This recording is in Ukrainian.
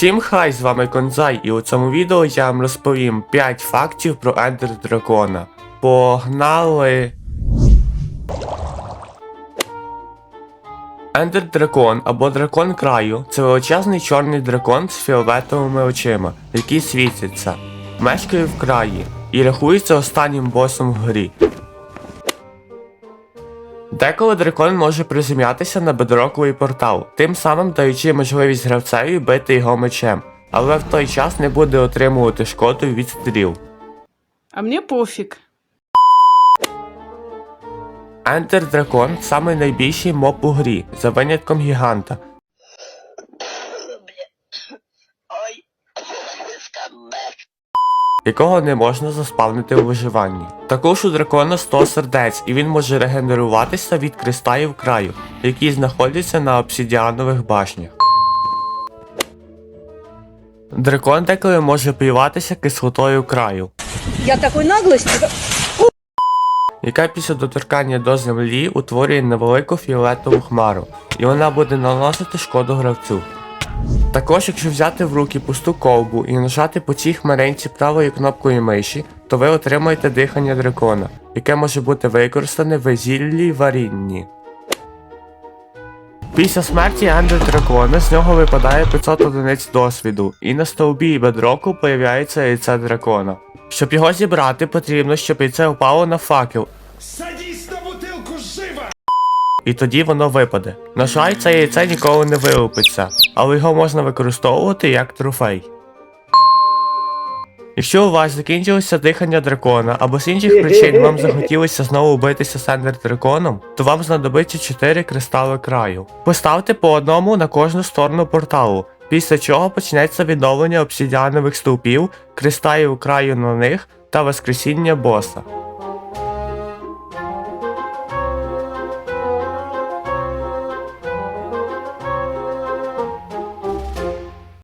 Всім хай, з вами Конзай, і у цьому відео я вам розповім 5 фактів про Ендер Дракона. Погнали! Ендер Дракон або дракон краю це величезний чорний дракон з фіолетовими очима, який світиться, мешкає в краї і рахується останнім босом в грі. Деколи дракон може приземлятися на бедроковий портал, тим самим даючи можливість гравцеві бити його мечем, але в той час не буде отримувати шкоду від стріл. А мені пофіг. Ендер Дракон самий найбільший моб у грі, за винятком гіганта. Якого не можна заспавнити у виживанні. Також у дракона 100 сердець, і він може регенеруватися від кристалів краю, які знаходяться на обсідіанових башнях. Дракон деколи може плюватися кислотою краю, Я такой наглости. яка після доторкання до землі утворює невелику фіолетову хмару, і вона буде наносити шкоду гравцю. Також, якщо взяти в руки пусту ковбу і нажати по цій хмаринці правою кнопкою миші, то ви отримаєте дихання дракона, яке може бути використане в зіллі варінні. Після смерті Ендер Дракона з нього випадає 500 одиниць досвіду, і на стовбі бедроку появляється яйце дракона. Щоб його зібрати, потрібно, щоб яйце впало на факел, і тоді воно випаде. На жаль, це яйце ніколи не вилупиться, але його можна використовувати як трофей. Якщо у вас закінчилося дихання дракона, або з інших причин вам захотілося знову битися з драконом, то вам знадобиться 4 кристали краю. Поставте по одному на кожну сторону порталу, після чого почнеться відновлення обсідіанових стовпів, кристалів краю на них та воскресіння боса.